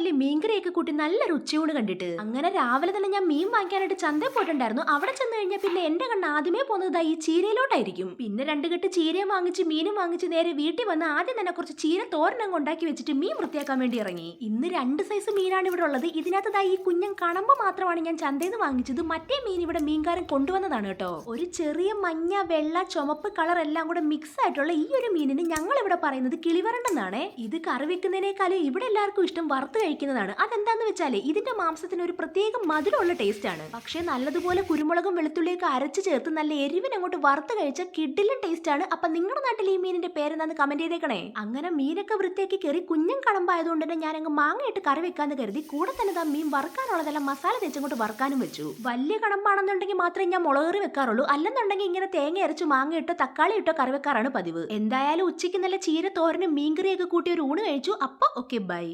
നാളായില്ലേ മീൻകറിയൊക്കെ കൂട്ടി നല്ലൊരു ഉച്ചയൂണ് കണ്ടിട്ട്? അങ്ങനെ രാവിലെ തന്നെ ഞാൻ മീൻ വാങ്ങിക്കാനായിട്ട് ചന്തയിൽ പോയിട്ടുണ്ടായിരുന്നു. അവിടെ ചെന്ന് കഴിഞ്ഞാൽ പിന്നെ എന്റെ കണ്ണ് ആദ്യമേ പോകുന്നത് ഈ ചീരയിലോട്ടായിരിക്കും. പിന്നെ രണ്ട് കെട്ട് ചീരയും വാങ്ങിച്ച് മീനും വാങ്ങിച്ച് നേരെ വീട്ടിൽ വന്ന് ആദ്യം തന്നെ കുറച്ച് ചീര തോരണം ഉണ്ടാക്കി വെച്ചിട്ട് മീൻ വൃത്തിയാക്കാൻ വേണ്ടി ഇറങ്ങി. ഇന്ന് രണ്ട് സൈസ് മീനാണ് ഇവിടെ ഉള്ളത്. ഇതിനകത്തതായി ഈ കുഞ്ഞൻ കണമ്പ് മാത്രമാണ് ഞാൻ ചന്തയിൽ നിന്ന് വാങ്ങിച്ചത്. മറ്റേ മീൻ ഇവിടെ മീൻകാരൻ കൊണ്ടുവന്നതാണ് കേട്ടോ. ഒരു ചെറിയ മഞ്ഞ വെള്ള ചുമപ്പ് കളർ എല്ലാം കൂടെ മിക്സ് ആയിട്ടുള്ള ഈ ഒരു മീനിന് ഞങ്ങൾ ഇവിടെ പറയുന്നത് കിളിവരണ്ടെന്നാണ്. ഇത് കറി വെക്കുന്നതിനേക്കാളും ഇവിടെ എല്ലാവർക്കും ഇഷ്ടം വറുത്ത് കഴിക്കുന്നതാണ്. അതെന്താന്ന് വെച്ചാൽ ഇതിന്റെ മാംസത്തിന് ഒരു പ്രത്യേക മധുരമുള്ള ടേസ്റ്റ് ആണ്. പക്ഷേ നല്ലതുപോലെ കുരുമുളകും വെളുത്തുള്ളിയൊക്കെ അരച്ച് ചേർത്ത് നല്ല എരിവിന് അങ്ങോട്ട് വറുത്ത് കഴിച്ച കിഡിലും ടേസ്റ്റ് ആണ്. അപ്പൊ നിങ്ങളുടെ നാട്ടിൽ ഈ മീനിന്റെ പേരെന്താന്ന് കമന്റ് ചെയ്തേക്കണേ? അങ്ങനെ മീനൊക്കെ വൃത്തിയാക്കി കയറി കുഞ്ഞും കടമ്പായതുകൊണ്ട് തന്നെ ഞാൻ അങ്ങ് മാങ്ങയിട്ട് കറി വെക്കാന്ന് കരുതി കൂടെ തന്നെ ദാ മീൻ വറുക്കാനുള്ളതെല്ലാം മസാല തേച്ചങ്ങോട്ട് വറുക്കാനും വെച്ചു. വലിയ കടമ്പാണെന്നുണ്ടെങ്കിൽ മാത്രമേ ഞാൻ മുളകറി വെക്കാറുള്ളൂ. അല്ലെന്നുണ്ടെങ്കിൽ ഇങ്ങനെ തേങ്ങ അരച്ച് മാങ്ങ തക്കാളി ഇട്ടോ കറി വെക്കാറാണ് പതിവ്. എന്തായാലും ഉച്ചയ്ക്ക് നല്ല ചീര തോരനും മീൻകറിയൊക്കെ കൂട്ടി ഒരു ഊണ് കഴിച്ചു. അപ്പൊ ഓക്കെ ബൈ